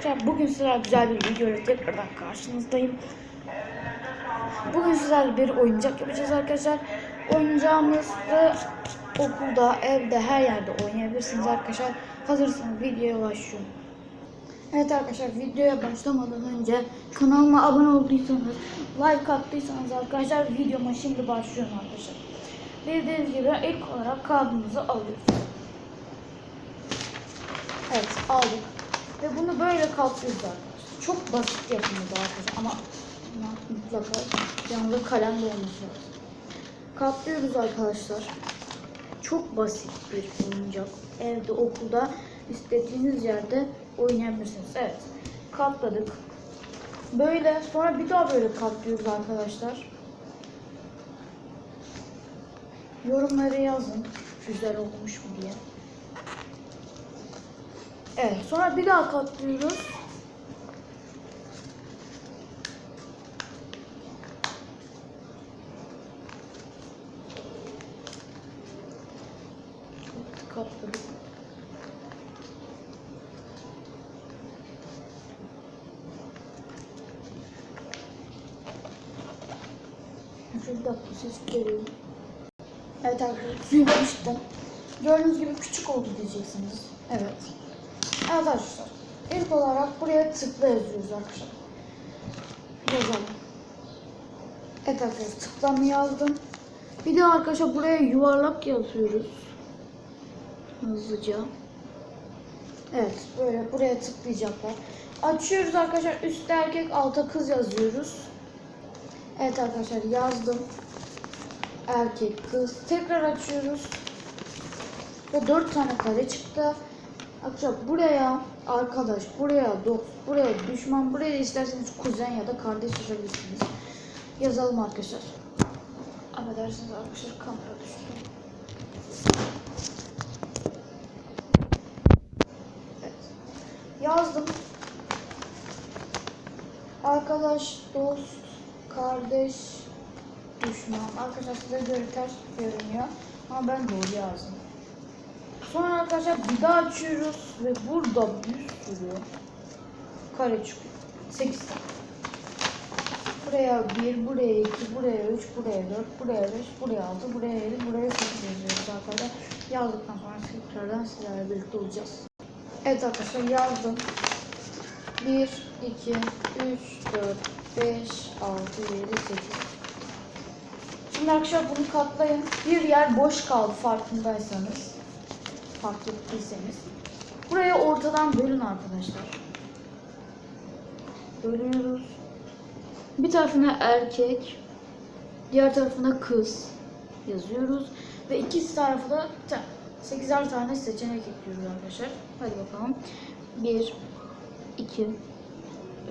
arkadaşlar bugün sizlerle güzel bir video ile tekrardan karşınızdayım. Bugün sizlerle bir oyuncak yapacağız arkadaşlar. Oyuncağımızı okulda, evde, her yerde oynayabilirsiniz arkadaşlar. Hazırsanız videoya başlıyorum. Evet arkadaşlar videoya başlamadan önce kanalıma abone olduysanız, like attıysanız arkadaşlar videoma şimdi başlıyorum arkadaşlar. Bildiğiniz gibi ilk olarak kağıdımızı alıyoruz. Evet aldık. Ve bunu böyle katlıyoruz arkadaşlar. Çok basit yapımız arkadaşlar ama mutlaka yanında kalem de olması. Katlıyoruz arkadaşlar. Çok basit bir oyuncak. Evde, okulda, istediğiniz yerde oynayabilirsiniz. Evet. Katladık. Böyle sonra bir daha böyle katlıyoruz arkadaşlar. Yorumlara yazın. Güzel olmuş mu diye. Evet, sonra bir daha katlıyoruz. Katladık. Şu bir dakika ses geliyor. Evet arkadaşlar suyu. Gördüğünüz gibi küçük oldu diyeceksiniz. Evet. Arkadaşlar. İlk olarak buraya tıkla yazıyoruz arkadaşlar. Yazalım. Evet arkadaşlar tıklamı yazdım. Bir de arkadaşlar buraya yuvarlak yazıyoruz. Hızlıca. Evet böyle buraya tıklayacaklar. Açıyoruz arkadaşlar. Üstte erkek alta kız yazıyoruz. Evet arkadaşlar yazdım. Erkek kız. Tekrar açıyoruz. Ve 4 tane kare çıktı. Arkadaşlar buraya arkadaş, buraya dost, buraya düşman, buraya isterseniz kuzen ya da kardeş yazabilirsiniz. Yazalım arkadaşlar. Affedersiniz arkadaşlar kamera düştü. Evet. Yazdım. Arkadaş, dost, kardeş, düşman. Arkadaşlar size göre ters görünüyor. Ama ben doğru yazdım. Sonra arkadaşlar bir daha açıyoruz ve burada bir sürü kare çıkıyor. 8 tane. Buraya 1, buraya 2, buraya 3, buraya 4, buraya 5, buraya 6, buraya 7, buraya 8 yazıyoruz arkadaşlar. Yazdıktan sonra tekrardan sizlerle birlikte olacağız. Evet arkadaşlar yazdım. 1, 2, 3, 4, 5, 6, 7, 8. Şimdi arkadaşlar bunu katlayın. Bir yer boş kaldı farkındaysanız fark ettiyseniz. Burayı ortadan bölün arkadaşlar. Bölüyoruz. Bir tarafına erkek, diğer tarafına kız yazıyoruz. Ve iki tarafı da 8'er tane seçenek ekliyoruz arkadaşlar. Hadi bakalım. 1, 2,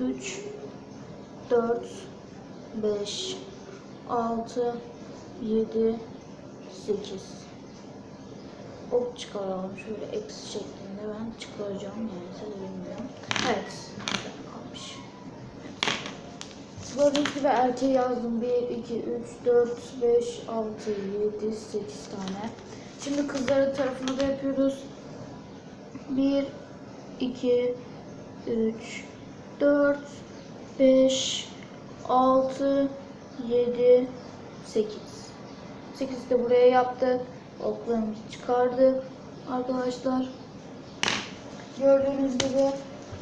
3, 4, 5, 6, 7, 8 ok çıkaralım. Şöyle eksi şeklinde ben çıkaracağım yani siz bilmiyorum. Evet. kalmış. Gördüğünüz gibi erkeği yazdım. 1, 2, 3, 4, 5, 6, 7, 8 tane. Şimdi kızların tarafını da yapıyoruz. 1, 2, 3, 4, 5, 6, 7, 8. 8 de buraya yaptık oklarımızı çıkardık arkadaşlar. Gördüğünüz gibi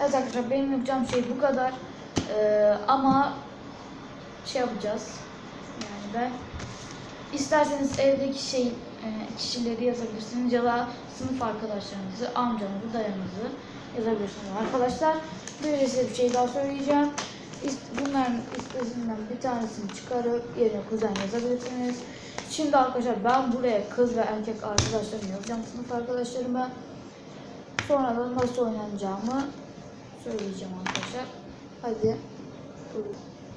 evet arkadaşlar benim yapacağım şey bu kadar. Ee, ama şey yapacağız. Yani ben isterseniz evdeki şey e, kişileri yazabilirsiniz ya da sınıf arkadaşlarınızı, amcanızı, dayınızı yazabilirsiniz arkadaşlar. Böyle size bir şey daha söyleyeceğim. Bunların listesinden bir tanesini çıkarıp yerine kuzen yazabilirsiniz. Şimdi arkadaşlar ben buraya kız ve erkek arkadaşlarımı yazacağım sınıf arkadaşlarıma. Sonra da nasıl oynanacağımı söyleyeceğim arkadaşlar. Hadi.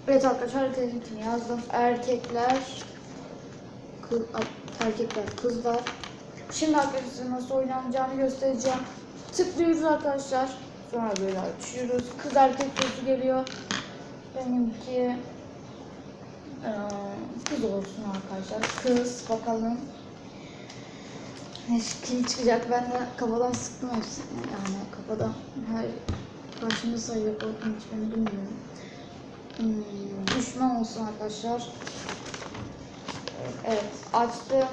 Evet arkadaşlar herkesinkini yazdım. Erkekler kız, erkekler kızlar. Şimdi arkadaşlar nasıl oynanacağını göstereceğim. Tıklıyoruz arkadaşlar. Sonra böyle açıyoruz. Kız erkek sesi geliyor. Benimki ee, kız olsun arkadaşlar. Kız bakalım. Kim çıkacak? Ben de kafadan sıktım hepsini. Yani kafadan her Karşımda sayıyor korkunç hiçbirini bilmiyorum. Hmm, düşman olsun arkadaşlar. Evet açtım.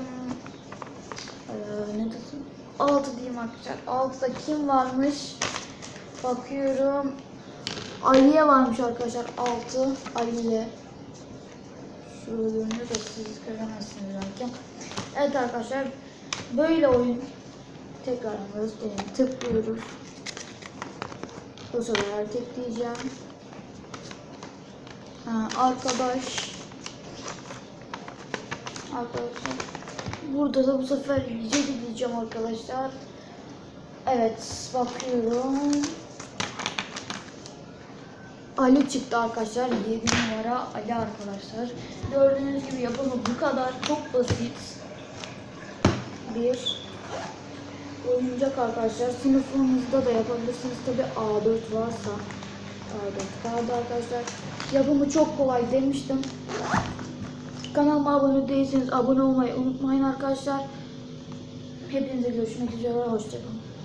Ee, ne dedim? 6 diyeyim arkadaşlar. 6'da kim varmış? Bakıyorum. Aliye varmış arkadaşlar. 6 Aliye. Şurada görünüyor da siz göremezsiniz belki. Evet arkadaşlar. Böyle oyun. Tekrar göstereyim. Tıklıyoruz. Bu sefer diyeceğim. Ha, arkadaş. Arkadaşlar. Burada da bu sefer 7 diyeceğim arkadaşlar. Evet bakıyorum. Ali çıktı arkadaşlar. 7 numara Ali arkadaşlar. Gördüğünüz gibi yapımı bu kadar. Çok basit. Bir oyuncak arkadaşlar. Sınıfınızda da yapabilirsiniz. Tabi A4 varsa. A4 kağıdı arkadaşlar. Yapımı çok kolay demiştim. Kanalıma abone değilseniz abone olmayı unutmayın arkadaşlar. Hepinize görüşmek üzere. Hoşçakalın.